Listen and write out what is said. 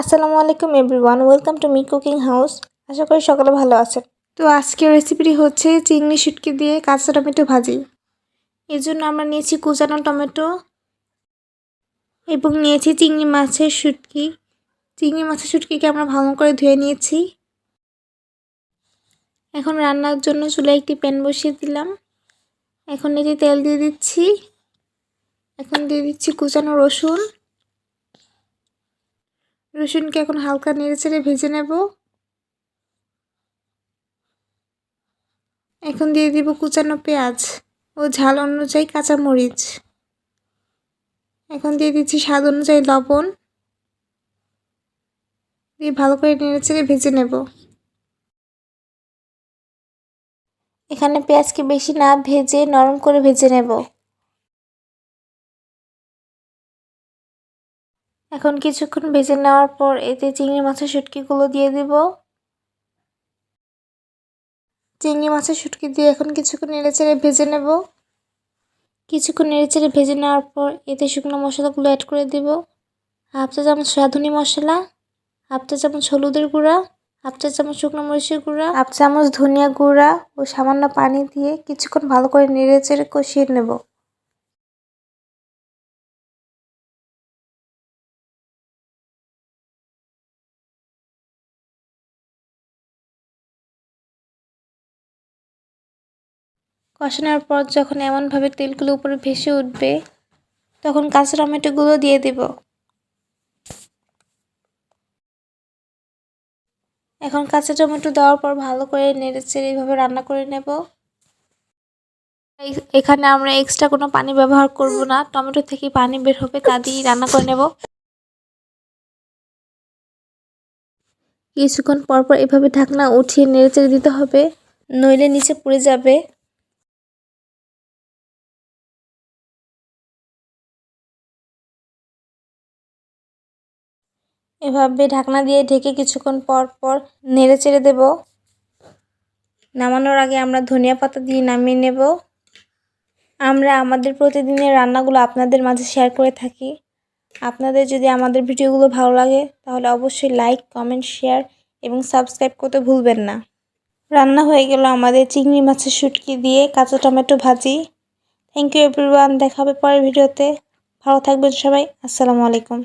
আসসালামু আলাইকুম everyone, welcome to me cooking house. আশা করি সকালে ভালো আছেন। তো আজকের রেসিপিটি হচ্ছে চিংড়ি শুটকি দিয়ে কাঁচা টমেটো ভাজি। এর জন্য আমরা নিয়েছি কুচানো টমেটো এবং নিয়েছি চিংড়ি মাছের শুটকি। চিংড়ি মাছের শুটকিকে আমরা ভালো করে ধুয়ে নিয়েছি। এখন রান্নার জন্য চুলায় একটি প্যান বসিয়ে দিলাম। এখন এটি তেল দিয়ে দিচ্ছি। এখন দিয়ে দিচ্ছি কুচানো রসুন। রসুনকে এখন হালকা নেড়ে চেড়ে ভেজে নেব। এখন দিয়ে দিব কুচানো পেঁয়াজ ও ঝাল অনুযায়ী কাঁচামরিচ এখন দিয়ে দিচ্ছি স্বাদ অনুযায়ী লবণ। দিয়ে ভালো করে নেড়ে চেড়ে ভেজে নেব। এখানে পেঁয়াজকে বেশি না ভেজে নরম করে ভেজে নেব। এখন কিছুক্ষণ ভেজে নেওয়ার পর এতে চিংড়ি মাছের শুটকিগুলো দিয়ে দিব। চিংড়ি মাছের শুটকি দিয়ে এখন কিছুক্ষণ নেড়েচেড়ে ভেজে নেব। কিছুক্ষণ নেড়েচেড়ে ভেজে নেওয়ার পর এতে শুকনো মশলাগুলো অ্যাড করে দেব। হাফ চা চামচ রাঁধুনি মশলা, হাফ চা চামচ হলুদের গুঁড়া, হাফ চা চামচ শুকনো মরিচের গুঁড়া, হাফ চামচ ধনিয়া গুঁড়া ও সামান্য পানি দিয়ে কিছুক্ষণ ভালো করে নেড়েচেড়ে কষিয়ে নেব। কষানোর পর যখন এমনভাবে তেলগুলো উপরে ভেসে উঠবে, তখন কাঁচা টমেটোগুলো দিয়ে দেব। এখন কাঁচা টমেটো দেওয়ার পর ভালো করে নেড়ে চেড়ে এইভাবে রান্না করে নেব। এখানে আমরা এক্সট্রা কোনো পানি ব্যবহার করব না। টমেটো থেকে পানি বের হবে, তা দিয়েই রান্না করে নেব। কিছুক্ষণ পরপর এভাবে ঢাকনা উঠিয়ে নেড়ে চেড়ে দিতে হবে, নইলে নিচে পড়ে যাবে। এভাবে ঢাকনা দিয়ে ঢেকে কিছুক্ষণ পর পর নেড়ে চেড়ে দেব। নামানোর আগে আমরা ধনিয়া পাতা দিয়ে নামিয়ে নেব। আমরা আমাদের প্রতিদিনের রান্নাগুলো আপনাদের মাঝে শেয়ার করে থাকি। আপনাদের যদি আমাদের ভিডিওগুলো ভালো লাগে, তাহলে অবশ্যই লাইক কমেন্ট শেয়ার এবং সাবস্ক্রাইব করতে ভুলবেন না। রান্না হয়ে গেল আমাদের চিংড়ি মাছের শুটকি দিয়ে কাঁচা টমেটো ভাজি। থ্যাংক ইউ এভরিওয়ান দেখা হবে পরের ভিডিওতে। ভালো থাকবেন সবাই, আসসালামু আলাইকুম।